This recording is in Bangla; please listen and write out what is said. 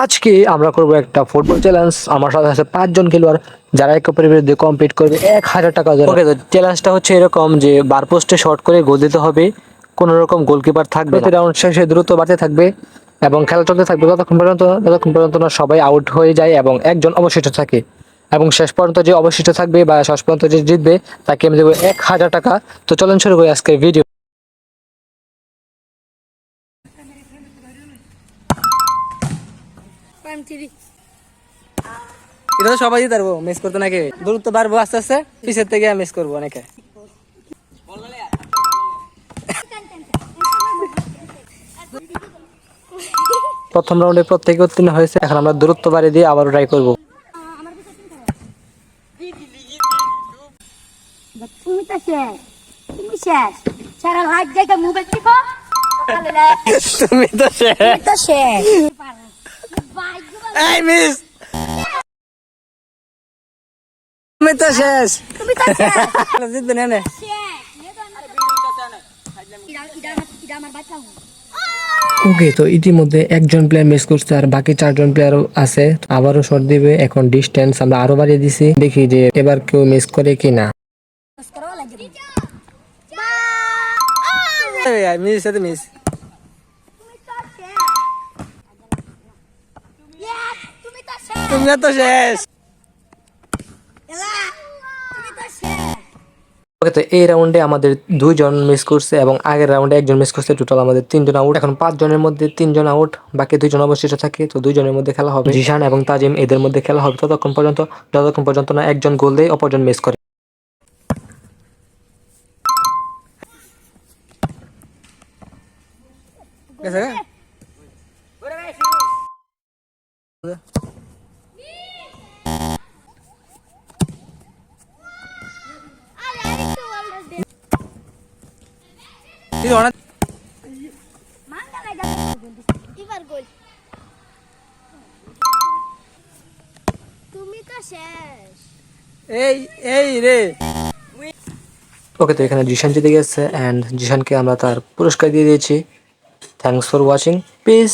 আজকে আমরা করব একটা ফুটবল চ্যালেঞ্জ আমার সাথে আছে পাঁচজন খেলোয়াড় যারা এক অপরের বিরুদ্ধে কমপ্লিট করবে এক হাজার টাকা ওকে তো চ্যালেঞ্জটা হচ্ছে এরকম যে বার পোস্টে শর্ট করে গোল দিতে হবে কোনো রকম গোলকিপার থাকবে প্রতি রাউন্ড শেষে দ্রুত বাড়তে থাকবে এবং খেলা চলতে থাকবে ততক্ষণ পর্যন্ত ততক্ষণ পর্যন্ত না সবাই আউট হয়ে যায় এবং একজন অবশিষ্ট থাকে। এবং শেষ পর্যন্ত যে অবশিষ্ট থাকবে বা শেষ পর্যন্ত যে জিতবে তাকে আমি দেবো এক হাজার টাকা। তো চলেন শুরু করি আজকের ভিডিও এটা তো সবাই দিতে পারব মিস করতে নাকি? দূরত্ব বাড়বো আস্তে আস্তে পিছের থেকে মিস করব অনেকে। প্রথম রাউন্ডে প্রত্যেকে উত্তীর্ণ হয়েছে এখন আমরা দূরত্ব বাড়িয়ে দিয়ে আবার ট্রাই করব। তুমি তো শেষ। এই মিস! তুমি তো শেষ। তুমি তো শেষ। জিতবে না নে। ওকে তো ইতিমধ্যে একজন প্লেয়ার মিস করছে আর বাকি চারজন প্লেয়ার আছে। আবারও শট দিবে এখন ডিস্টেন্স আমরা আরও বাড়িয়ে দিছি। দেখি যে এবার কেউ মিস করে কিনা। এই, মিস মিস তুমি তো শেষ ওকে তো এই রাউন্ডে আমাদের দুইজন মিস করছে এবং আগের রাউন্ডে একজন মিস করছে। টোটাল আমাদের তিনজন আউট এখন পাঁচ জনের মধ্যে তিনজন আউট বাকি দুইজন অবশিষ্ট থাকে তো দুইজনের মধ্যে খেলা হবে। জিশান এবং তাজিম এদের মধ্যে খেলা হবে ততক্ষণ পর্যন্ত যতক্ষণ পর্যন্ত না একজন গোল দেয় অপরজন মিস করে। গেছে এই এই রে। ওকে তো এখানে জিশান জিতে গেছে অ্যান্ড জিশানকে আমরা তার পুরস্কার দিয়ে দিয়েছি। Thanks for watching piece